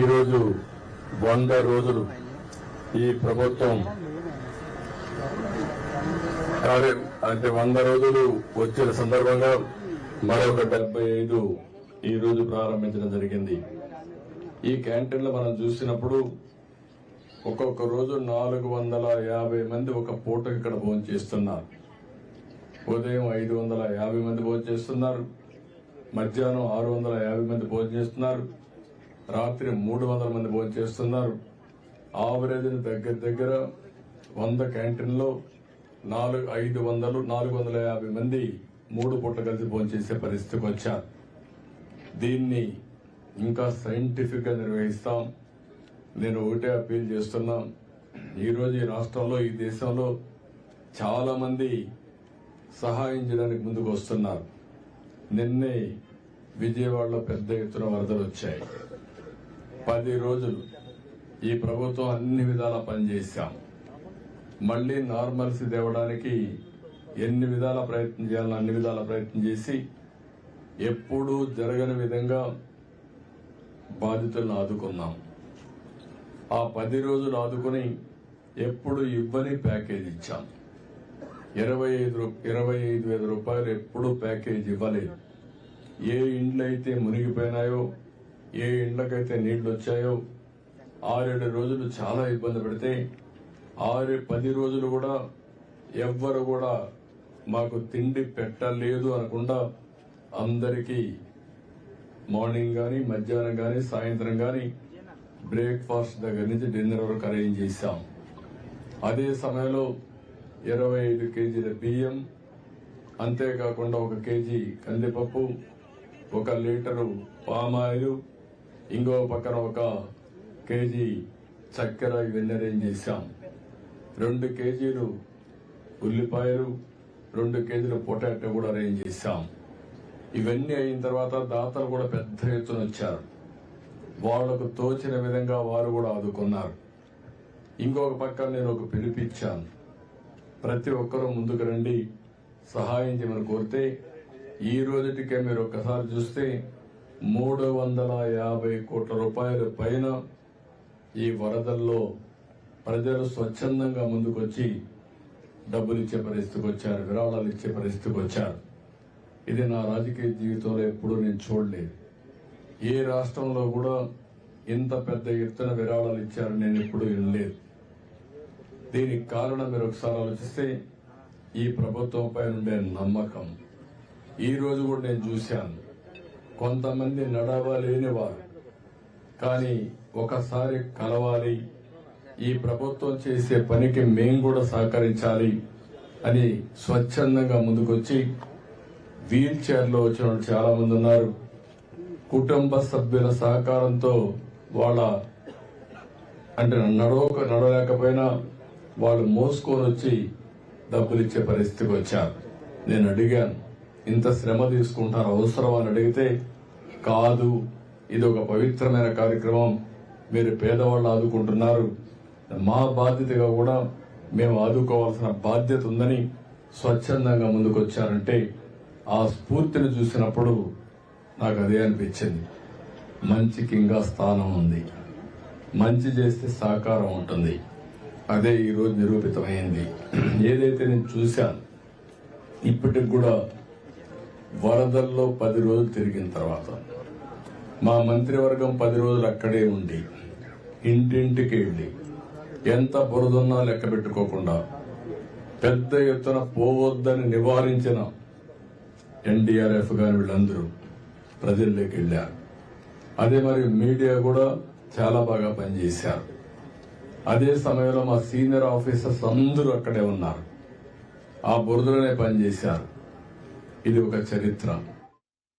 ఈరోజు వంద రోజులు ఈ ప్రభుత్వం కార్యం అంటే వంద రోజులు వచ్చిన సందర్భంగా మరొక డెబ్బై ఐదు ఈ రోజు ప్రారంభించడం జరిగింది. ఈ క్యాంటీన్లో మనం చూసినప్పుడు ఒక్కొక్క రోజు నాలుగు వందల యాభై మంది ఒక పూట ఇక్కడ భోజనం చేస్తున్నారు. ఉదయం ఐదు వందల యాభై మంది భోజనం చేస్తున్నారు. మధ్యాహ్నం ఆరు వందల యాభై మంది భోజనం చేస్తున్నారు. రాత్రి మూడు వందల మంది భోజనం చేస్తున్నారు. ఆవరేజ్ దగ్గర దగ్గర వంద క్యాంటీన్లో నాలుగు ఐదు వందలు నాలుగు వందల యాభై మంది మూడు పూట కలిసి భోజనం చేసే పరిస్థితికి వచ్చారు. దీన్ని ఇంకా సైంటిఫిక్గా నిర్వహిస్తాం. నేను ఒకటే అప్పీల్ చేస్తున్నాం. ఈరోజు ఈ రాష్ట్రంలో ఈ దేశంలో చాలా మంది సహాయం చేయడానికి ముందుకు వస్తున్నారు. నిన్నే విజయవాడలో పెద్ద ఎత్తున వరదలు వచ్చాయి. పది రోజులు ఈ ప్రభుత్వం అన్ని విధాలా పనిచేశాం. మళ్ళీ నార్మల్సీ తేవడానికి ఎన్ని విధాల ప్రయత్నం చేయాలని అన్ని విధాల ప్రయత్నం చేసి ఎప్పుడూ జరగని విధంగా బాధితులను ఆదుకున్నాం. ఆ పది రోజులు ఆదుకుని ఎప్పుడు ఇవ్వని ప్యాకేజ్ ఇచ్చాం. ఇరవై ఐదు రూ- ఇరవై ఐదు వేల రూపాయలు ఎప్పుడూ ప్యాకేజ్ ఇవ్వలేదు. ఏ ఇండ్లు అయితే మునిగిపోయినాయో ఏ ఇండ్లకైతే నీళ్ళు వచ్చాయో ఆరేడు రోజులు చాలా ఇబ్బంది పెడితే ఆరు పది రోజులు కూడా ఎవ్వరు కూడా మాకు తిండి పెట్టలేదు అనకుండా అందరికీ మార్నింగ్ కానీ మధ్యాహ్నం కానీ సాయంత్రం కానీ బ్రేక్ఫాస్ట్ దగ్గర నుంచి డిన్నర్ వరకు అరేంజ్ చేశాం. అదే సమయంలో ఇరవై ఐదు కేజీల బియ్యం అంతేకాకుండా ఒక కేజీ కందిపప్పు ఒక లీటరు పామాయిలు ఇంకో పక్కన ఒక కేజీ చక్కెర ఇవన్నీ అరేంజ్ చేశాం. రెండు కేజీలు ఉల్లిపాయలు రెండు కేజీలు పొటాటో కూడా అరేంజ్ చేశాం. ఇవన్నీ అయిన తర్వాత దాతలు కూడా పెద్ద ఎత్తున వచ్చారు. వాళ్ళకు తోచిన విధంగా వారు కూడా ఆదుకున్నారు. ఇంకొక పక్క నేను ఒక పిలిపిచ్చాను ప్రతి ఒక్కరూ ముందుకు రండి. సహాయం చేయమని కోరితే ఈ రోజుటికే మీరు ఒక్కసారి చూస్తే మూడు వందల యాభై కోట్ల రూపాయల పైన ఈ వరదల్లో ప్రజలు స్వచ్ఛందంగా ముందుకొచ్చి డబ్బులు ఇచ్చే పరిస్థితికి వచ్చారు విరాళాలు ఇచ్చే పరిస్థితికి వచ్చారు. ఇది నా రాజకీయ జీవితంలో ఎప్పుడూ నేను చూడలేదు. ఏ రాష్ట్రంలో కూడా ఇంత పెద్ద ఎత్తున విరాళాలు ఇచ్చారని నేను ఎప్పుడూ వినలేదు. దీనికి కారణం మీరు ఒకసారి ఆలోచిస్తే ఈ ప్రభుత్వం పైన ఉండే నమ్మకం. ఈ రోజు కూడా నేను చూశాను. కొంతమంది నడవలేని వారు కానీ ఒకసారి కలవాలి ఈ ప్రభుత్వం చేసే పనికి మేం కూడా సహకరించాలి అని స్వచ్ఛందంగా ముందుకొచ్చి వీల్ చైర్లో వచ్చిన వాళ్ళు చాలా మంది ఉన్నారు. కుటుంబ సభ్యుల సహకారంతో వాళ్ళ అంటే నడవక నడవలేకపోయినా వాళ్ళు మోసుకొని వచ్చి డబ్బులు ఇచ్చే పరిస్థితికి వచ్చారు. నేను అడిగాను ఇంత శ్రమ తీసుకుంటారు అవసరం అని అడిగితే కాదు ఇది ఒక పవిత్రమైన కార్యక్రమం మీరు పేదవాళ్ళు ఆదుకుంటున్నారు. మా బాధ్యతగా కూడా మేము ఆదుకోవాల్సిన బాధ్యత ఉందని స్వచ్ఛందంగా ముందుకొచ్చారంటే ఆ స్ఫూర్తిని చూసినప్పుడు నాకు అదే అనిపించింది. మంచికి ఇంకా స్థానం ఉంది. మంచి చేస్తే సహకారం ఉంటుంది. అదే ఈరోజు నిరూపితమైంది. ఏదైతే నేను చూశాను ఇప్పటికి కూడా వరదల్లో పది రోజులు తిరిగిన తర్వాత మా మంత్రివర్గం పది రోజులు అక్కడే ఉండి ఇంటింటికి వెళ్ళి ఎంత బురదున్నా లెక్క పెట్టుకోకుండా పెద్ద ఎత్తున పోవద్దని నివారించిన ఎన్డీఆర్ఎఫ్ గాని వీళ్ళందరూ ప్రజల్లోకి వెళ్ళారు. అదే మరి మీడియా కూడా చాలా బాగా పనిచేశారు. అదే సమయంలో మా సీనియర్ ఆఫీసర్స్ అందరూ అక్కడే ఉన్నారు. ఆ బురదలోనే పనిచేశారు. ఇది ఒక చరిత్ర.